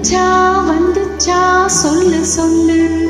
வந்துச்சா வந்துச்சா சொல்லு சொல்லு.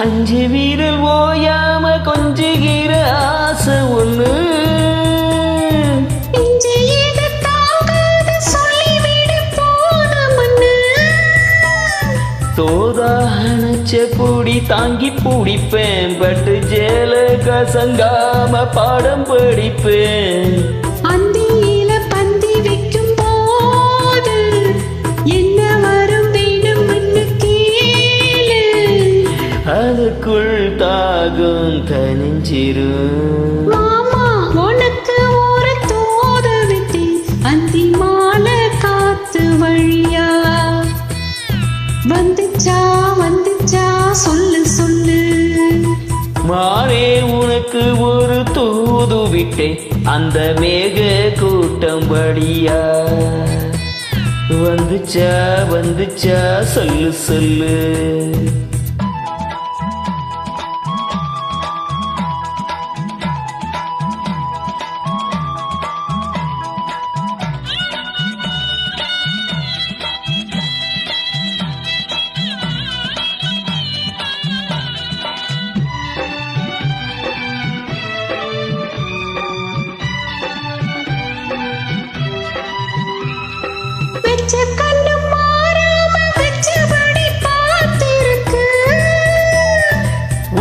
அஞ்சு வீரல் ஓயாம கொஞ்சுகிற ஆசை ஒண்ணு. இஞ்சி இது தாங்காது சொல்லிவிடு போதுமன்னு தோதா அணைச்ச பொடி தாங்கி பிடிப்பேன் பட்டு ஜேல கசங்காம பாடம் படிப்பேன். அதுக்குள் தாகம் தனிஞ்சிரும் மாமா உனக்கு ஒரு தோது விட்டு அந்தி மாலை காத்து வழியா. வந்துச்சா வந்துச்சா சொல்லு சொல்லு. மாறே உனக்கு ஒரு தூது விட்டேன். அந்த மேக கூட்டம் படியா வந்துச்சா வந்துச்சா சொல்லு சொல்லு.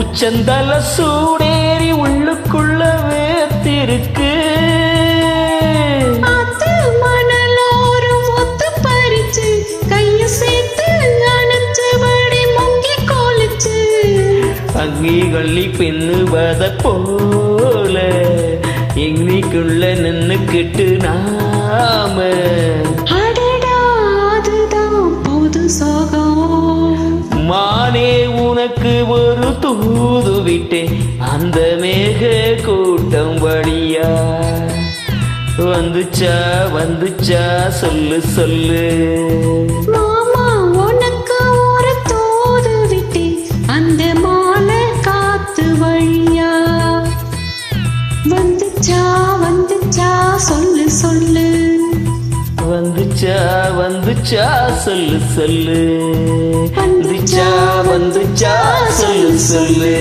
உச்சந்தல சூடேறி உள்ளுக்குள்ள வேத்திருக்கு ஆத்து மணலோரம் ஒத்து பறிச்சு கைய சேர்த்து அணைச்சபடி முங்கி கோலிச்சு. அங்கி கள்ளி பின்னுவத போல எண்ணிக்குள்ள நின்னுக்கிட்டு நாம. அதுதான் புது சோகம். மானே உனக்கு ஒரு தூது விட்டேன். அந்த மேக கூட்டம் வழியா? வந்துச்சா வந்துச்சா? சொல்லு சொல்லு. மாமா உனக்கு ஒரு தோது விட்டு அந்த மாலை காத்து வழியா? வந்துச்சா வந்துச்சா? சொல்லு சொல்லு. வந்துச்சா வந்துச்சா? சொல்லு சொல்லு. வந்துச்சா வந்துச்சா சொல்லு சொல்லு